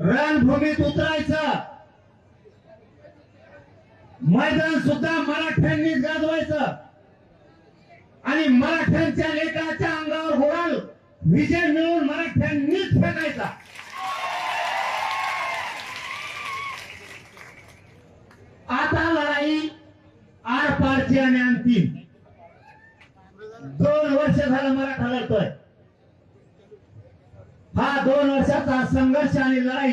रणभूमीत उतरायचं. मैदान सुद्धा मराठ्यांनीच गाजवायचं. आणि मराठ्यांच्या लेकराच्या अंगावर गुलाल विजय मिळवून मराठ्यांनीच फेकायचा. आता लढाई आरपारची आणि अंतिम. दोन वर्ष झालं मराठा लढतोय. हा दोन वर्षाचा संघर्ष आणि लढाई.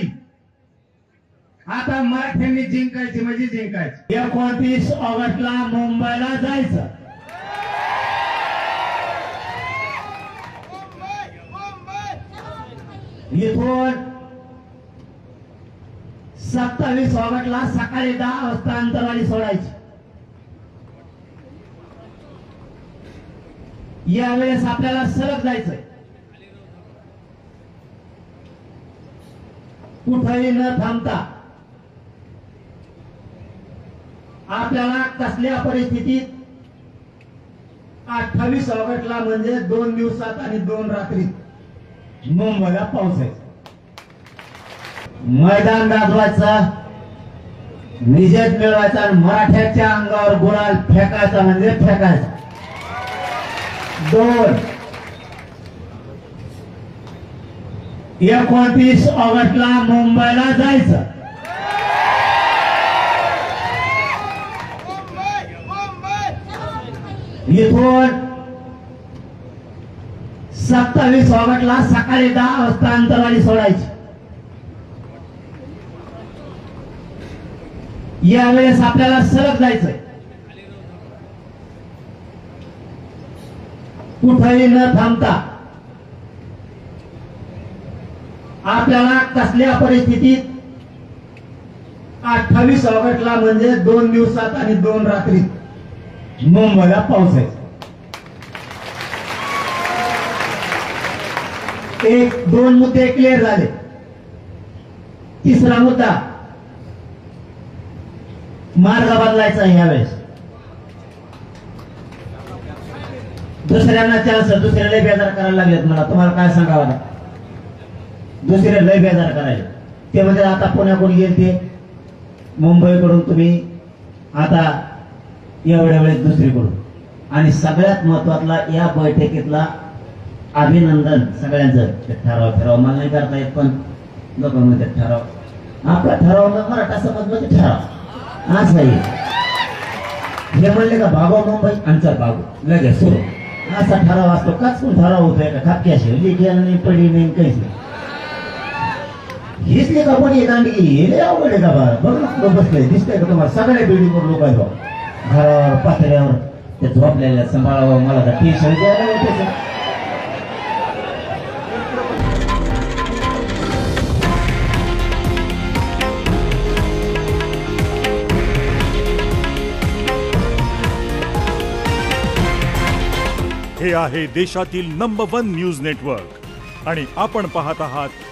आता मराठ्यांनी जिंकायची म्हणजे जिंकायची. एकोणतीस ऑगस्टला मुंबईला जायचं. इथून सत्तावीस ऑगस्टला सकाळी दहा वाजता अंतरवाली सोडायची. यावेळेस आपल्याला सरक जायचंय. कुठेही न थांबता आपल्याला कसल्या परिस्थितीत अठ्ठावीस ऑगस्टला म्हणजे दोन दिवसात आणि दोन रात्रीत? मुंबईला पावसायचं मैदान गाजवायचं विजय मिळवायचा आणि मराठ्याच्या अंगावर गुलाल फेकायचा म्हणजे फेकायचा. दोन एकोणतीस ऑगस्टला मुंबईला जायचं. इथून सत्तावीस ऑगस्टला सकाळी दहा वाजता अंतरवाली सोडायची. यावेळेस आपल्याला सरक जायचंय. कुठेही न थांबता आपल्याला कसल्या परिस्थितीत अठ्ठावीस ऑगस्टला म्हणजे दोन दिवसात आणि दोन रात्रीत. मुंबईला पाऊस आहे. एक दोन मुद्दे क्लिअर झाले. तिसरा मुद्दा मार्ग बदलायचा यावेळेस. दुसऱ्यांना चान्स दुसऱ्याला बेजार करायला लागलेत मला. तुम्हाला काय सांगावं लागेल दुसरे लय बेजार करायचे. ते म्हणजे आता पुण्याकडून येईल ते? मुंबईकडून तुम्ही आता एवढ्या वेळेस दुसरीकडून. आणि सगळ्यात महत्वातला या बैठकीतला अभिनंदन सगळ्यांचं. ठराव ठराव मला नाही करता येत पण लोक ठराव. आपला ठराव का मराठा समाज म्हणजे ठराव. असं आहे हे म्हणले का बाबा मुंबई आमचा बाबू लगेच सुरू. असा ठराव असतो. काच कोण ठराव होतोय का? खापक्याशी. लिखी नाही पडी नाही काहीच नाही. हीच लेखा पण एक अंडी हे अवघड आहे का बा बघ ना कुठं दिसतंय का तुम्हाला सगळ्या बिल्डिंगवर लोक आहेत घरावर पातळ्यावर ते झोपलेल्या सांभाळावं मला का टी शर्ट द्यायला होते हे आहे देशातील नंबर वन न्यूज नेटवर्क आणि आपण पाहत आहात